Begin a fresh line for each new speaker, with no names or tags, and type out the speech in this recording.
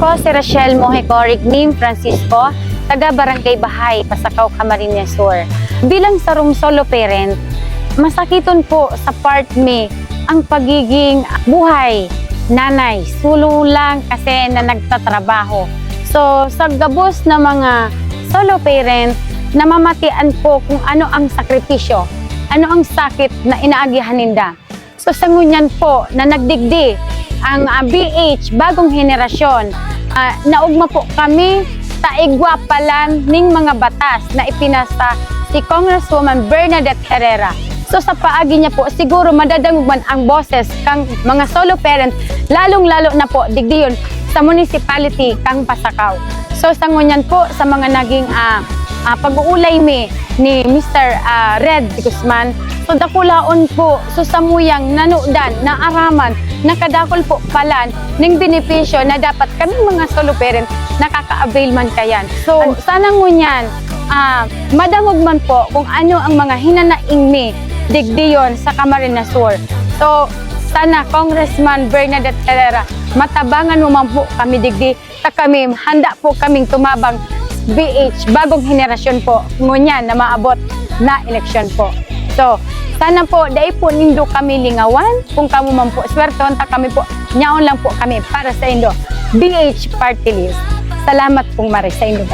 Ako si Rachel Mohecoric Nim Francisco, taga Barangay Bahay, Pasakaw, Camarines Sur. Bilang sarong solo parent, masakiton po sa part me ang pagiging buhay nanay. Sulo lang kasi na nagtatrabaho. So, sa gabos na mga solo parent, namamatian po kung ano ang sakripisyo, ano ang sakit na inaagihan ninda. Sa ngunyan po na nagdigdi ang ah, BH, bagong henerasyon, ah, naugma po kami sa igwapalan ning mga batas na ipinasa si Congresswoman Bernadette Herrera. So sa paagi niya po, siguro madadangog ang boses kang mga solo parent, lalong-lalo na po digdiyon sa municipality kang Pasakaw. So sa ngunyan po, sa mga naging ah, ah, pag-uulay mi ni Mr. ah, Red Guzman, so dakulaon po, so samuyang nanudan, naaraman, nakadakol po palan ng benepisyo na dapat kami mga solo parent nakaka-avail man kayan. So sana ngunyan, ah, madangog man po kung ano ang mga hinanaing mi digdiyon sa Camarines Sur. So, sana Congressman Bernadette Herrera, matabangan mo man po kami digdi, ta kami, handa po kaming tumabang BH, bagong henerasyon po, ngunyan na maabot na eleksyon po. So, sana po, dahil po nindo kami lingawan, kung kamo man po, swerton ta kami po, nyaon lang po kami para sa indo, BH Party List. Salamat pong mari sa indo.